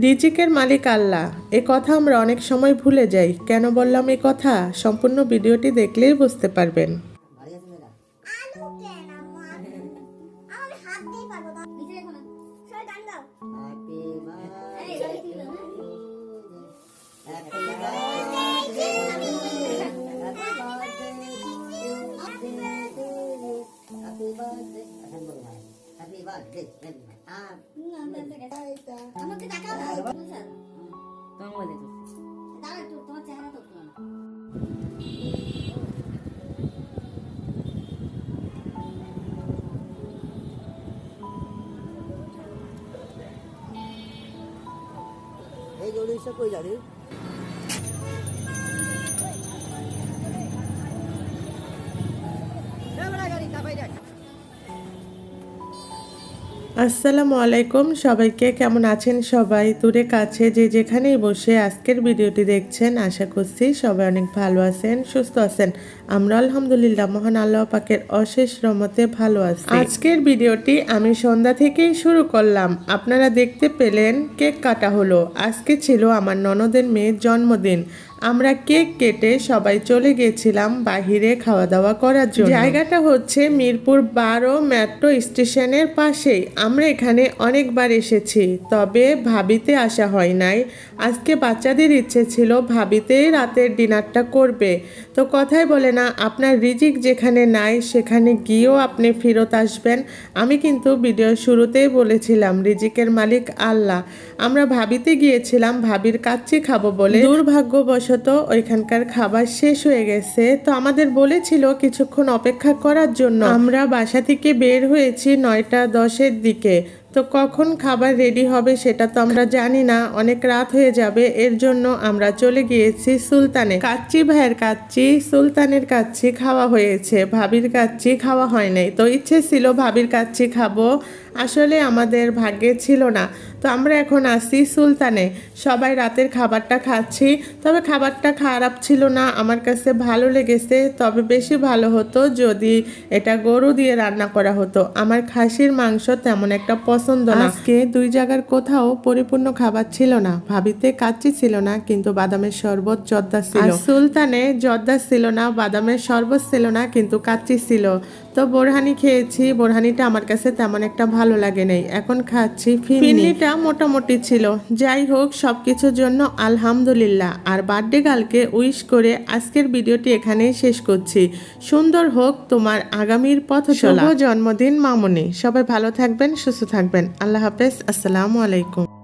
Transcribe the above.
রিজিকের মালিক আল্লাহ। এ কথা আমরা অনেক সময় ভুলে যাই। কেন বললাম এ কথা? সম্পূর্ণ ভিডিওটি দেখলেই বুঝতে পারবেন। আমাকে দেখাও স্যার তোমার মধ্যে তো দাঁড়া একটু তোমার চেহারা তো তুলো না এই জড়ি সে কই যাবি আসসালামু আলাইকুম। সবাইকে কেমন আছেন সবাই? দূরে কাছে যে যেখানেই বসে আজকের ভিডিওটি দেখছেন, আশা করছি সবাই অনেক ভালো আছেন, সুস্থ আছেন। আমরা আলহামদুলিল্লাহ, মহান আল্লাহ পাকের অশেষ রমতে ভালো আছি। আজকের ভিডিওটি আমি সন্ধ্যা থেকেই শুরু করলাম। আপনারা দেখতে পেলেন কেক কাটা হলো। আজকে ছিল আমার ননদের মেয়ের জন্মদিন। আমরা কেক কেটে সবাই চলে গেছিলাম বাহিরে খাওয়া দাওয়া করার জন্য। জায়গাটা হচ্ছে মিরপুর বারো মেট্রো স্টেশনের পাশেই। আমরা এখানে অনেকবার এসেছি, তবে ভাবিতে আসা হয় নাই। আজকে বাচ্চাদের ইচ্ছে ছিল ভাবিতেই রাতের ডিনারটা করবে। তো কথাই বলে না, আপনার রিজিক যেখানে নাই সেখানে গিয়েও আপনি ফেরত আসবেন। আমি কিন্তু ভিডিওর শুরুতেই বলেছিলাম, রিজিকের মালিক আল্লাহ। আমরা ভাবিতে গিয়েছিলাম, ভাবির কাচ্চি খাব বলে। দুর্ভাগ্যবশত ওইখানকার খাবার শেষ হয়ে গেছে। তো আমাদের বলেছিল কিছুক্ষণ অপেক্ষা করার জন্য। আমরা বাসা থেকে বের হয়েছি নয়টা দশের দিকে। তো কখন খাবার রেডি হবে সেটা তো আমরা জানি না। অনেক রাত হয়ে যাবে, এর জন্য আমরা চলে গিয়েছি সুলতানে। কাচ্চি ভাইয়ের কাচ্চি, সুলতানের কাচ্চি খাওয়া হয়েছে। ভাবির কাচ্চি খাওয়া হয় নাই। তো ইচ্ছে ছিল ভাবির কাচ্চি খাব। আসলে আমাদের ভাগ্যে ছিল না। তো আমরা এখন আসি সুলতানে। সবাই রাতের খাবারটা খাচ্ছি। তবে খাবারটা খারাপ ছিল না। আমার কাছে ভালো লেগেছে। তবে বেশি ভালো হতো যদি এটা গরু দিয়ে রান্না করা হতো। আমার খাসির মাংস তেমন একটা পছন্দ না। আজকে দুই জায়গার কোথাও পরিপূর্ণ খাবার ছিল না। ভাবিতে কাচ্চি ছিল না কিন্তু বাদামের শরবত জর্দা ছিল। সুলতানে জর্দা ছিল না বাদামের শরবত ছিল না কিন্তু কাচ্চি ছিল। তো বোরহানি খেয়েছি। বোরহানিটা আমার কাছে তেমন একটা ভালো লাগে নাই। এখন খাচ্ছি ফিরনিটা মোটামুটি ছিল। যাই হোক সব কিছুর জন্য আলহামদুলিল্লাহ। আর বার্থডে গার্লকে উইশ করে আজকের ভিডিওটি এখানেই শেষ করছি। সুন্দর হোক তোমার আগামীর পথ চলা। জন্মদিন মামনি। সবাই ভালো থাকবেন সুস্থ থাকবেন। আল্লাহ হাফেজ। আসসালামু আলাইকুম।